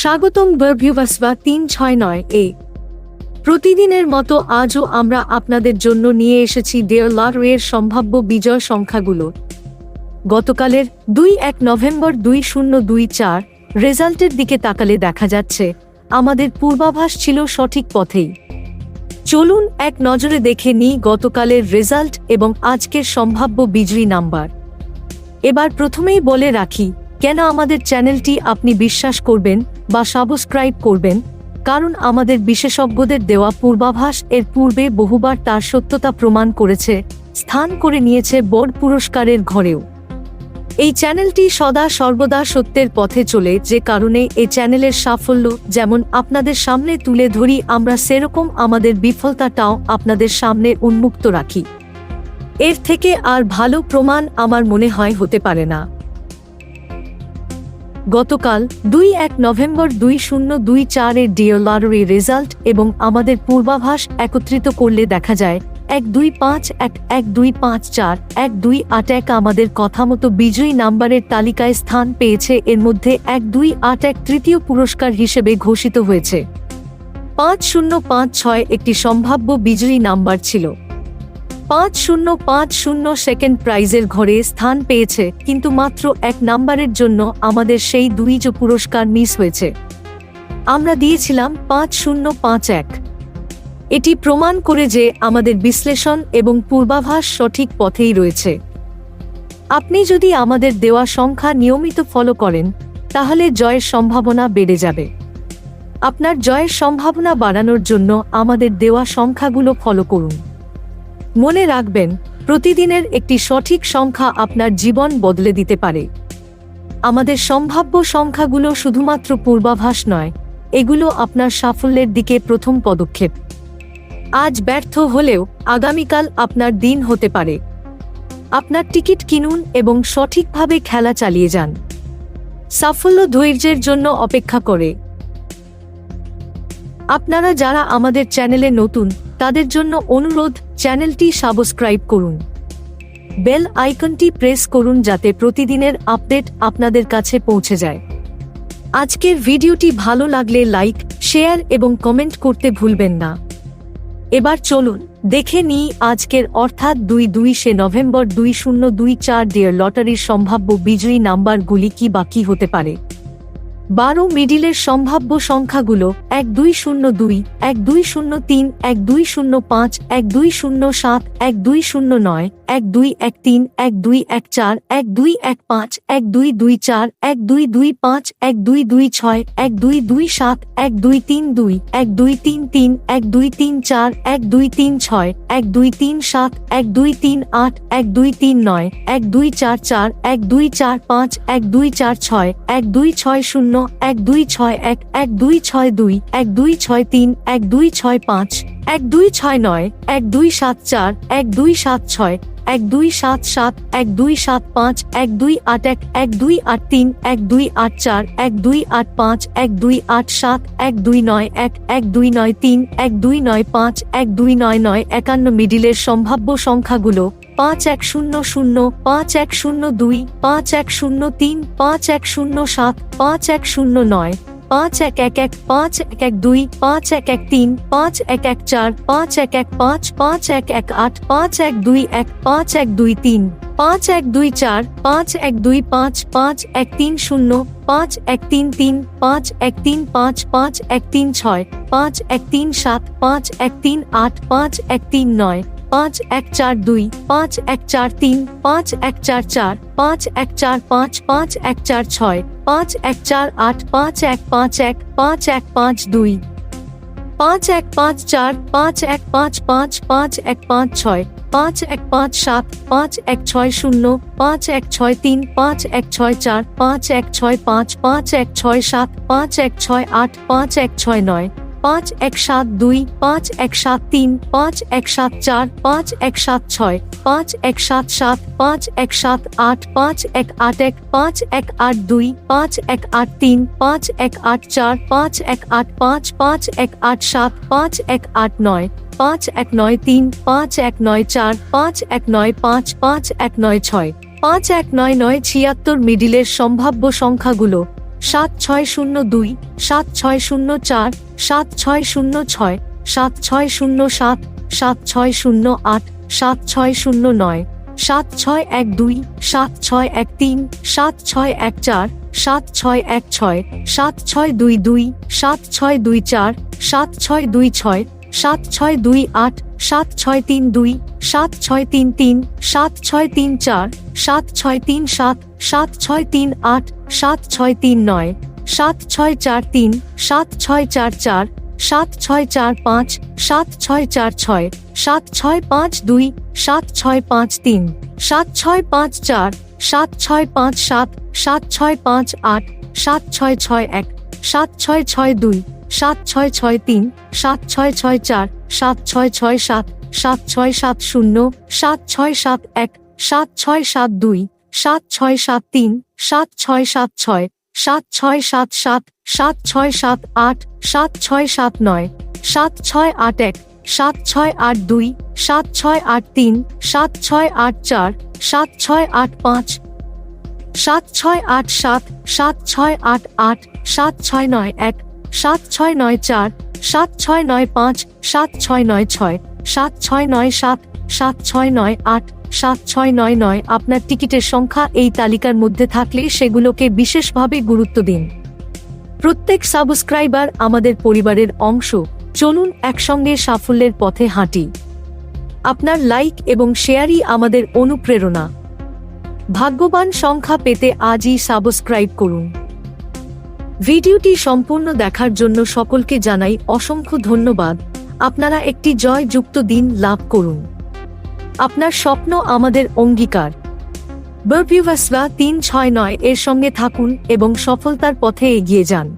স্বাগতম বর্ভিউবাসবা তিন ছয় নয় এ। প্রতিদিনের মতো আজও আমরা আপনাদের জন্য নিয়ে এসেছি ডেয়ার লটারির সম্ভাব্য বিজয় সংখ্যাগুলো। গতকালের দুই এক নভেম্বর দুই শূন্য দুই চার রেজাল্টের দিকে তাকালে দেখা যাচ্ছে, আমাদের পূর্বাভাস ছিল সঠিক পথেই। চলুন এক নজরে দেখে নিই গতকালের রেজাল্ট এবং আজকের সম্ভাব্য বিজয়ী নাম্বার। এবার প্রথমেই বলে রাখি, কেন আমাদের চ্যানেলটি আপনি বিশ্বাস করবেন বা সাবস্ক্রাইব করবেন, কারণ আমাদের বিশেষজ্ঞদের দেওয়া পূর্বাভাস এর পূর্বে বহুবার তার সত্যতা প্রমাণ করেছে, স্থান করে নিয়েছে বোর্ড পুরস্কারের ঘরেও। এই চ্যানেলটি সদা সর্বদা সত্যের পথে চলে যে কারণে এই চ্যানেলের সাফল্য যেমন আপনাদের সামনে তুলে ধরি, আমরা সেরকম আমাদের বিফলতাটাও আপনাদের সামনে উন্মুক্ত রাখি। এর থেকে আর ভালো প্রমাণ আমার মনে হয় হতে পারে না। গতকাল দুই এক নভেম্বর দুই শূন্য দুই চারের ডিও লটারি রেজাল্ট এবং আমাদের পূর্বাভাস একত্রিত করলে দেখা যায়, এক দুই পাঁচ, এক এক দুই পাঁচ চার, এক দুই আট এক আমাদের কথা মতো বিজয়ী নাম্বারের তালিকায় স্থান পেয়েছে, এর মধ্যে এক দুই আট এক তৃতীয় পুরস্কার হিসেবে ঘোষিত হয়েছে। পাঁচ শূন্য পাঁচ ছয় একটি সম্ভাব্য বিজয়ী নাম্বার ছিল। পাঁচ শূন্য পাঁচ শূন্য সেকেন্ড প্রাইজের ঘরে স্থান পেয়েছে, কিন্তু মাত্র এক নাম্বারের জন্য আমাদের সেই দুই যে পুরস্কার মিস হয়েছে। আমরা দিয়েছিলাম পাঁচ শূন্য, পাঁচ এক। এটি প্রমাণ করে যে আমাদের বিশ্লেষণ এবং পূর্বাভাস সঠিক পথেই রয়েছে। আপনি যদি আমাদের দেওয়া সংখ্যা নিয়মিত ফলো করেন, তাহলে জয়ের সম্ভাবনা বেড়ে যাবে। আপনার জয়ের সম্ভাবনা বাড়ানোর জন্য আমাদের দেওয়া সংখ্যাগুলো ফলো করুন। মনে রাখবেন, প্রতিদিনের একটি সঠিক সংখ্যা আপনার জীবন বদলে দিতে পারে। আমাদের সম্ভাব্য সংখ্যাগুলো শুধুমাত্র পূর্বাভাস নয়, এগুলো আপনার সাফল্যের দিকে প্রথম পদক্ষেপ। আজ ব্যর্থ হলেও আগামীকাল আপনার দিন হতে পারে। আপনার টিকিট কিনুন এবং সঠিকভাবে খেলা চালিয়ে যান। সাফল্য ধৈর্যের জন্য অপেক্ষা করে। আপনারা যারা আমাদের চ্যানেলে নতুন, তাদের জন্য অনুরোধ চ্যানেলটি সাবস্ক্রাইব করুন। বেল আইকনটি প্রেস করুন যাতে প্রতিদিনের আপডেট আপনাদের কাছে পৌঁছে যায়। আজকের ভিডিওটি ভালো লাগলে লাইক, শেয়ার এবং কমেন্ট করতে ভুলবেন না। এবার চলুন, দেখে নিই আজকের অর্থাৎ দুই দুই সে নভেম্বর দুই শূন্য দুই চার ডিয়ার লটারির সম্ভাব্য বিজয়ী নাম্বারগুলি কি বাকি হতে পারে। বারো মিডিলের সম্ভাব্য সংখ্যাগুলো এক দুই শূন্য দুই, এক দুই শূন্য তিন, এক দুই শূন্য পাঁচ, এক দুই শূন্য সাত, এক দুই শূন্য নয় এক দুই এক তিন এক দুই এক চার এক দুই এক পাঁচ এক দুই দুই চার এক দুই দুই পাঁচ এক দুই দুই ছয় এক দুই দুই সাত এক দুই তিন দুই এক দুই তিন তিন এক দুই তিন চার এক দুই তিন ছয় এক দুই তিন সাত এক দুই তিন আট এক দুই তিন নয় এক দুই চার চার এক দুই চার পাঁচ এক দুই চার ছয় এক দুই ছয় শূন্য এক দুই ছয় এক এক দুই ছয় দুই এক দুই ছয় তিন এক দুই ছয় পাঁচ এক দুই ছয় নয় এক দুই সাত চার এক দুই সাত ছয় এক দুই সাত সাত এক দুই সাত পাঁচ এক দুই আট এক এক দুই আট তিন এক দুই আট চার এক দুই আট পাঁচ এক দুই আট সাত এক দুই নয় এক এক দুই নয় তিন এক দুই নয় পাঁচ এক দুই নয় নয় একান্ন মিডিলের সম্ভাব্য সংখ্যাগুলো পাঁচ এক শূন্য শূন্য পাঁচ এক শূন্য দুই পাঁচ এক শূন্য তিন পাঁচ এক শূন্য সাত পাঁচ এক শূন্য নয় পাঁচ এক এক এক পাঁচ এক এক দুই পাঁচ এক এক তিন পাঁচ এক এক চার পাঁচ এক এক পাঁচ পাঁচ এক এক আট পাঁচ এক দুই এক পাঁচ এক দুই তিন পাঁচ এক দুই চার পাঁচ এক দুই পাঁচ পাঁচ এক তিন শূন্য পাঁচ এক তিন তিন পাঁচ এক তিন পাঁচ পাঁচ এক তিন ছয় পাঁচ এক তিন সাত পাঁচ এক তিন আট পাঁচ এক তিন নয় পাঁচ এক চার দুই পাঁচ এক চার তিন পাঁচ এক চার চার পাঁচ এক চার পাঁচ পাঁচ এক চার ছয় পাঁচ এক চার আট পাঁচ এক পাঁচ এক পাঁচ এক পাঁচ দুই পাঁচ এক পাঁচ চার পাঁচ এক পাঁচ পাঁচ পাঁচ এক পাঁচ ছয় পাঁচ এক পাঁচ সাত পাঁচ এক ছয় শূন্য পাঁচ এক ছয় তিন পাঁচ এক ছয় চার পাঁচ এক ছয় পাঁচ পাঁচ এক ছয় সাত পাঁচ এক ছয় আট পাঁচ এক ছয় নয় পাঁচ এক সাত দুই পাঁচ এক সাত তিন পাঁচ এক সাত চার পাঁচ এক সাত ছয় পাঁচ এক সাত সাত পাঁচ এক সাত আট পাঁচ এক আট এক পাঁচ এক আট দুই পাঁচ এক আট তিন পাঁচ এক আট চার পাঁচ এক আট পাঁচ পাঁচ এক আট সাত পাঁচ এক আট নয় পাঁচ এক নয় তিন পাঁচ এক নয় চার পাঁচ এক নয় পাঁচ পাঁচ এক নয় ছয় পাঁচ এক নয় নয় ছিয়াত্তর মিডিলের সম্ভাব্য সংখ্যাগুলো সাত ছয় শূন্য দুই সাত ছয় শূন্য চার সাত ছয় শূন্য ছয় সাত ছয় শূন্য সাত সাত ছয় শূন্য আট সাত ছয় শূন্য নয় সাত ছয় এক দুই সাত ছয় এক তিন সাত ছয় এক চার সাত ছয় এক ছয় সাত ছয় দুই দুই সাত ছয় দুই চার সাত ছয় দুই ছয় সাত ছয় দুই আট সাত ছয় তিন দুই সাত ছয় তিন তিন সাত ছয় তিন চার সাত ছয় তিন সাত সাত ছয় তিন আট সাত ছয় তিন নয় সাত ছয় চার তিন সাত ছয় চার চার সাত ছয় চার পাঁচ সাত ছয় চার ছয় সাত ছয় পাঁচ দুই সাত ছয় পাঁচ তিন সাত ছয় পাঁচ চার সাত ছয় পাঁচ সাত সাত ছয় পাঁচ আট সাত ছয় ছয় এক সাত ছয় ছয় দুই সাত ছয় ছয় তিন সাত ছয় ছয় চার সাত ছয় ছয় সাত সাত ছয় সাত শূন্য সাত ছয় সাত এক সাত ছয় সাত দুই সাত ছয় সাত তিন সাত ছয় সাত ছয় সাত ছয় সাত সাত সাত ছয় সাত আট সাত ছয় সাত নয় সাত ছয় আট এক সাত ছয় আট দুই সাত ছয় আট তিন সাত ছয় আট চার সাত ছয় আট পাঁচ সাত ছয় আট সাত সাত ছয় আট আট সাত ছয় নয় এক সাত ছয় নয় চার, সাত ছয় নয় পাঁচ, সাত ছয় নয় ছয়, সাত ছয় নয় সাত সাত ছয় নয় আট, সাত ছয় নয় নয় আপনার টিকিটের সংখ্যা এই তালিকার মধ্যে থাকলে সেগুলোকে বিশেষভাবে গুরুত্ব দিন। প্রত্যেক সাবস্ক্রাইবার আমাদের পরিবারের অংশ। চলুন একসঙ্গে সাফল্যের পথে হাঁটি। আপনার লাইক এবং শেয়ারই আমাদের অনুপ্রেরণা। ভাগ্যবান সংখ্যা পেতে আজই সাবস্ক্রাইব করুন। ভিডিওটি সম্পূর্ণ দেখার জন্য সকলকে জানাই অসংখ্য ধন্যবাদ। আপনারা একটি জয়যুক্ত দিন লাভ করুন। আপনার স্বপ্ন আমাদের অঙ্গীকার। বার্ভিভাসরা তিন ছয় নয় এর সঙ্গে থাকুন এবং সফলতার পথে এগিয়ে যান।